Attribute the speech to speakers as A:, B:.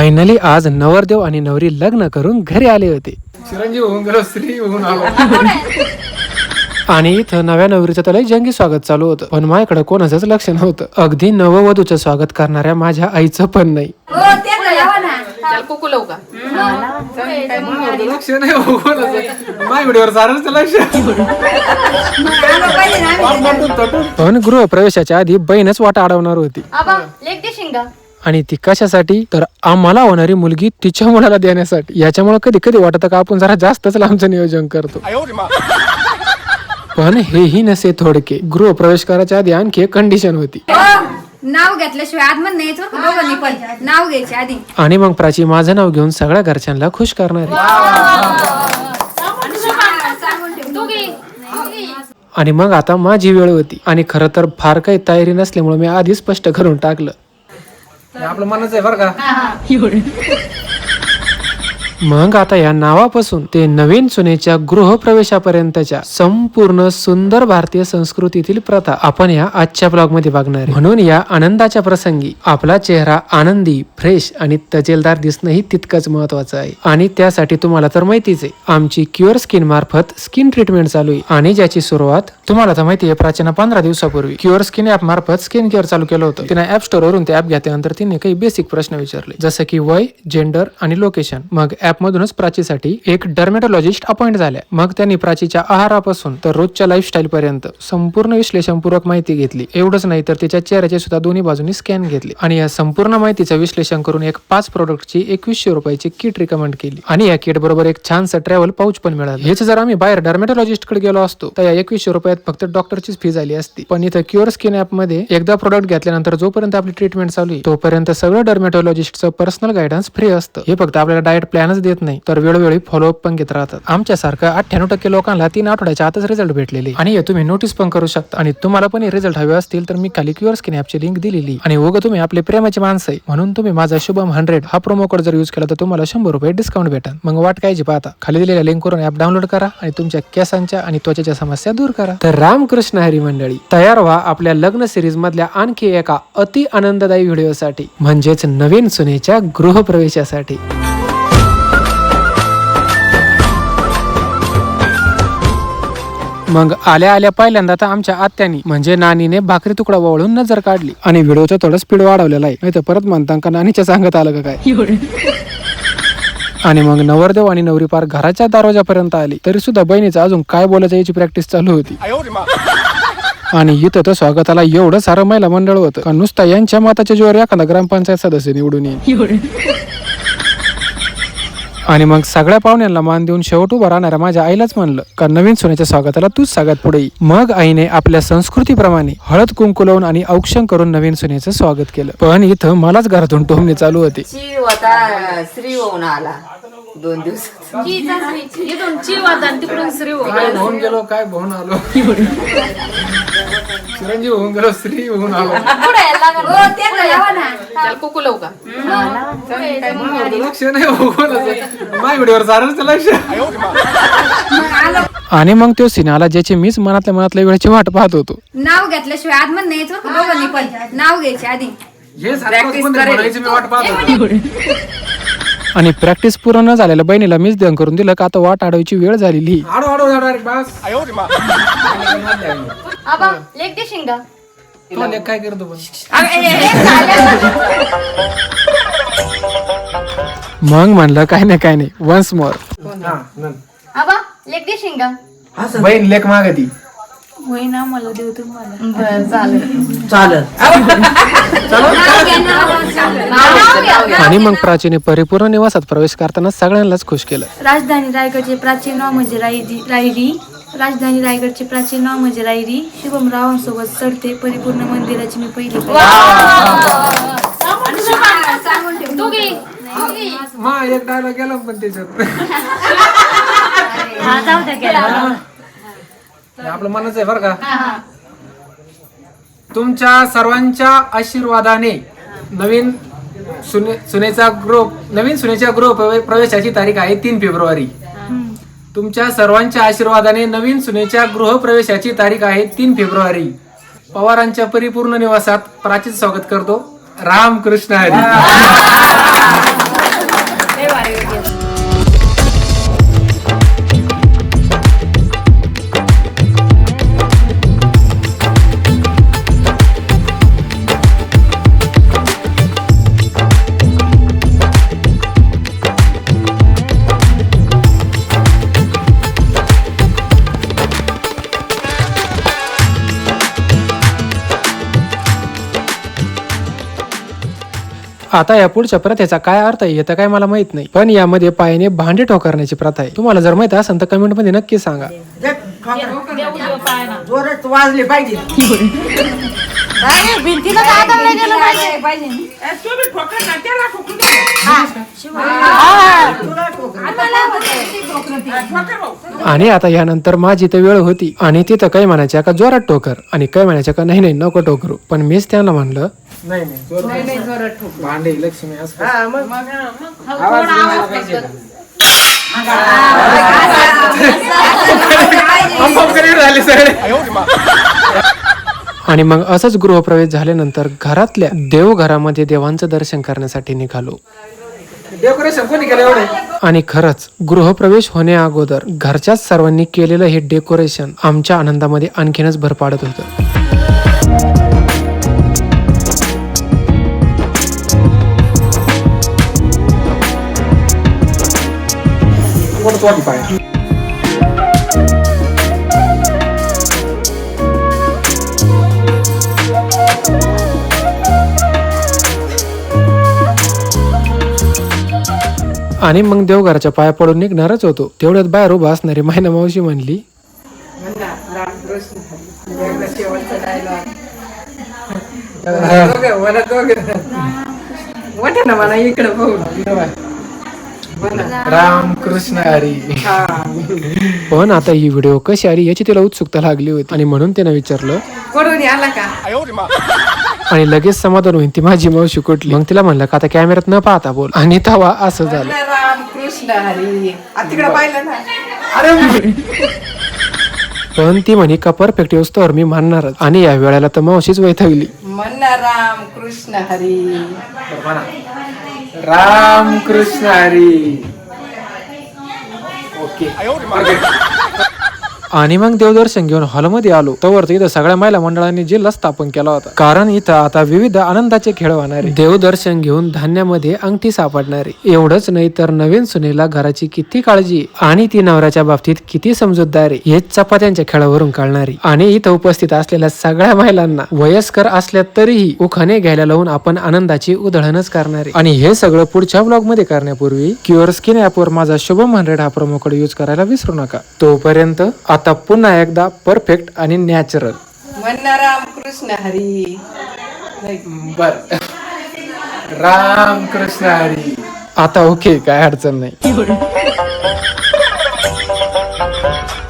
A: Finally आज नवरदेव आणि नवरी लग्न करून घरी आले होते.
B: चिरंजीव होऊन गेलो स्त्री होऊन आलो.
A: आणि इथं नव्या नवरीचं त्याला जंगी स्वागत चालू होतं. पण माझ्याकडे कोणाचंच लक्ष नव्हतं. अगदी नववधूचं स्वागत करणाऱ्या माझ्या आईचं पण नाही.
B: लक्ष हो कोणाचं. व्हिडिओवर लक्ष.
A: पण गृहप्रवेशाच्या आधी बहीणच वाटा अडवणार होती.
C: आबा लेख देशील का
A: आणि ती कशासाठी? तर आम्हाला होणारी मुलगी तिच्या मुलाला देण्यासाठी. याच्यामुळे कधी कधी वाटतं का आपण जरा जास्तच लांबचं नियोजन करतो. पण हेही नसे थोडके. गृहप्रवेश करायच्या आधी आणखी एक कंडिशन होती.
D: नाव घेतल्याशिवाय नाही पण नाव घ्यायचे आधी.
A: आणि मग प्राची माझं नाव घेऊन सगळ्या घरच्यांना खुश करणार. आणि मग आता माझी वेळ होती. आणि खरं तर फार काही तयारी नसल्यामुळे मी आधी स्पष्ट करून टाकलं.
B: आपलं मनच आहे बरं का?
A: मग आता या नावापासून ते नवीन सुनेच्या गृहप्रवेशापर्यंतच्या संपूर्ण सुंदर भारतीय संस्कृतीतील प्रथा आपण या आजच्या ब्लॉगमध्ये बघणार आहे. म्हणून या आनंदाच्या प्रसंगी आपला चेहरा आनंदी फ्रेश आणि तजेलदार दिसणंही तितकंच महत्वाचं आहे. आणि त्यासाठी तुम्हाला तर माहितीच आहे आमची क्युअर स्किन मार्फत स्किन ट्रीटमेंट चालू आहे. आणि ज्याची सुरुवात तुम्हाला तर माहिती आहे प्राचीना पंधरा दिवसापूर्वी क्युअर स्किन ऍप मार्फत स्किन केअर चालू केलं होतं. तिने ऍप स्टोर वरून ते ऍप घेतल्यानंतर तिने काही बेसिक प्रश्न विचारले जसं की वय जेंडर आणि लोकेशन मग ऍप ॲपमधूनच प्राचीसाठी एक डर्मेटोलॉजिस्ट अपॉइंट झाल्या. मग त्यांनी प्राचीच्या आहारापासून तर रोजच्या लाईफस्टाईल पर्यंत संपूर्ण विश्लेषणपूर्वक माहिती घेतली. एवढंच नाही तर तिच्या चेहऱ्याचे सुद्धा दोन्ही बाजूनी स्कॅन घेतले आणि या संपूर्ण माहितीचं विश्लेषण करून एक पाच प्रोडक्टची एकवीसशे रुपयाची किट रिकमेंड केली. आणि या किट बरोबर एक छानसं ट्रॅव्हल पाऊच पण मिळालं. हेच जर आम्ही बाहेर डर्मेटोलॉजिस्टकडे गेलो असतो तर या एकवीसशे रुपयात फक्त डॉक्टरचीच फी झाली असती. पण इथं क्युअर स्किन ऍपमध्ये एकदा प्रोडक्ट घेतल्यानंतर जोपर्यंत आपली ट्रीटमेंट चालू आहे तोपर्यंत सगळं डर्मेटोलॉजिस्टचं पर्सनल गायडन्स फ्री असतं. हे फक्त आपल्याला डायट प्लॅनच देत नाही तर वेळोवेळी फॉलोअप पण घेत राहतात. आमच्यासारखं अठ्ठ्याण्णव टक्के लोकांना तीन आठवड्याच्या आतच रिझल्ट भेटलेले. आणि हे तुम्ही नोटीस पण करू शकता. आणि तुम्हाला पण रिझल्ट हवे असतील तर मी खाली क्युअर स्किन ऍपची लिंक दिलेली. आणि उगा तुम्ही आपले प्रेमाचे माणसं आहे. म्हणून तुम्ही माझा शुभम हंड्रेड हा प्रोमो कोड जर यूज केला तर तुम्हाला शंभर रुपये डिस्काउंट भेटेल मग वाट कायची पाहता. खाली दिलेल्या लिंक करून ऍप डाउनलोड करा आणि तुमच्या केसांच्या आणि त्वचेच्या समस्या दूर करा. तर रामकृष्ण हरी मंडळी तयार व्हा आपल्या लग्न सिरीज मधल्या आणखी एका अति आनंददायी व्हिडिओसाठी म्हणजेच नवीन सुनेच्या गृहप्रवेशासाठी. मग आल्या आल्या पहिल्यांदा तर आमच्या आत्यानी म्हणजे नानीने भाकरी तुकडा वळून नजर काढली. आणि व्हिडिओचं थोडं स्पीड वाढवलेला आहे. नाही तर परत म्हणता का नानीच्या सांगत आलं का काय? आणि मग नवरदेव आणि नवरी पार घराच्या दरवाजापर्यंत आली. तरी सुद्धा बहिणीचं अजून काय बोलायचं याची प्रॅक्टिस चालू होती. आणि इथं तर स्वागताला एवढं सारं महिला मंडळ होतं. का नुसता यांच्या मताच्या जीवावर एखादा ग्रामपंचायत सदस्य निवडून येईल? आणि मग सगळ्या पाहुण्यांना मान देऊन शेवट उभा राहणाऱ्या माझ्या आईलाच म्हणलं का नवीन सोन्याच्या स्वागताला तूच सगळ्यात पुढे. मग आईने आपल्या संस्कृतीप्रमाणे हळद कुंकू लावून आणि औक्षण करून नवीन सोन्याचं स्वागत केलं. पण इथं मलाच घरातून टोमणे चालू होते.
E: शिव आता श्री होऊन आला. दोन दिवस.
C: इथून चिव आता आणि तिकडून श्री
B: काय होऊन गेलो काय होऊन आलो? चिरंजीव होऊन गेलो स्त्री होऊन आलो.
C: पुढे.
D: हो ते तर यावं ना.
C: त्याला कुकू लावू का?
B: लक्ष नाही हो कोणाचं. व्हिडिओवर लक्ष
A: आणि मग तो सिनाला ज्याची मीच मनातल्या मनातल्या वेळेची वाट पाहत होतो.
D: नाव घेतल्याशिवाय नाही दोघांनी पण. नाव घ्यायचे आधी.
B: हे सारखं म्हणायचं मी वाट पाहतो
A: आणि प्रॅक्टिस पूर्ण न झालेल्या बहिणीला मीच ध्यान करून दिलं का आता वाट अडवायची वेळ झालेली.
B: आडो आडो डायरेक्ट बस.
C: आबा लेख देशील का
B: तो लेख काय करतो पण?
A: मग म्हणलं काय नाही काय नाही. वन्स मोर
B: हा.
C: आबा लेख
B: बहीण लेख मागती
A: आणि मग प्राचीने परिपूर्ण निवासात प्रवेश करताना सगळ्यांनाच खुश केलं.
F: राजधानी रायगडचे प्राचीन नाव म्हणजे रायरी. रायरी राजधानी रायगडचे प्राचीन नाव म्हणजे रायरी. शुभम रावांसोबत चढते परिपूर्ण मंदिराची मी पहिली पायरी.
C: तू घे
B: मा एक डायलॉग गेला पण त्याच्यात. हे आपलं मनच आहे बरं का? तुमच्या सर्वांच्या आशीर्वादाने नवीन सुने सुनेचा गृह नवीन सुनेच्या गृह प्रवे- प्रवेशाची तारीख आहे तीन फेब्रुवारी. तुमच्या सर्वांच्या आशीर्वादाने नवीन सुनेच्या गृह प्रवेशाची तारीख आहे तीन फेब्रुवारी. पवारांच्या परिपूर्ण निवासात प्राचीन स्वागत करतो. राम कृष्ण हरी.
A: आता या पुढच्या प्रथेचा काय अर्थ आहे हे तर काय मला माहीत नाही. पण यामध्ये पायाने भांडे ठोकरण्याची प्रथा आहे. तुम्हाला जर माहीत असेल तर कमेंटमध्ये नक्की सांगा.
E: जोरात वाजले पाहिजे.
F: भिंतीला काय गेलं पाहिजे.
A: आणि आता यानंतर माझी तर वेळ होती. आणि तिथं काही म्हणायच्या का जोरात ठोकर. आणि काही म्हणायच्या का नाही नाही नको टोकरू पण मीच त्यांना म्हणलं
B: नाही नाही जोरात भांडे लक्ष्मी असं आवाज यायला पाहिजे ना. पंप करीत राहिले सगळे
A: आणि मग असंच गृहप्रवेश झाल्यानंतर घरातल्या देवघरामध्ये देवांचं दर्शन करण्यासाठी निघालो
B: डेकोरेशन कोणी केलं एवढे
A: आणि खरंच गृहप्रवेश होण्या अगोदर घरच्याच सर्वांनी केलेलं हे डेकोरेशन आमच्या आनंदामध्ये आणखीनच भर पाडत होतं
B: कोण कोण पाय
A: आणि मग देवघराच्या पाया पडून निघणारच होतो. तेवढ्यात बाहेर उभा असणारी मायना मावशी म्हणली
E: मला इकडे
B: राम कृष्ण हरी.
A: पण आता ही व्हिडिओ कशी आली याची तिला उत्सुकता लागली होती. आणि म्हणून तिने विचारलं.
E: आला का?
A: आणि लगेच समाधान होईल ती माझी मावशी कुठली? मग तिला म्हणलं का आता कॅमेऱ्यात न पाहता बोल. आणि तवा असं झालं.
E: राम कृष्ण हरी. तिकडे पाहिलं ना.
A: पण ती म्हणे का परफेक्ट तर मी मानणारच. आणि या वेळेला तर मावशीच वैथवली
E: म्हणणार राम कृष्ण हरी
B: बरं म्हणा. राम कृष्ण हरी ओके
A: आणि मग देवदर्शन घेऊन हॉलमध्ये आलो. तवर तर इथं सगळ्या महिला मंडळांनी जिल्हा स्थापन केला होता. कारण इथं आता विविध आनंदाचे खेळ होणार देवदर्शन घेऊन धान्यामध्ये अंगठी सापडणारे एवढंच नाही तर नवीन सुनेला घराची किती काळजी आणि ती नवऱ्याच्या बाबतीत किती समजूतदार आहे? चपात्यांच्या खेळावरून कळणारी आणि इथं उपस्थित असलेल्या सगळ्या महिलांना वयस्कर असल्या तरीही उखाणे घ्यायला लावून आपण आनंदाची उधळणच करणारे आणि हे सगळं पुढच्या ब्लॉगमध्ये करण्यापूर्वी क्युअर स्किन ऍपवर माझा शुभम हंड्रेड हा प्रोमो कोड यूज करायला विसरू नका. तोपर्यंत आता पुन्हा एकदा परफेक्ट आणि नॅचरल
E: म्हणणार राम कृष्ण हरी.
B: बर. राम कृष्ण हरी.
A: आता ओके काय अडचण नाही.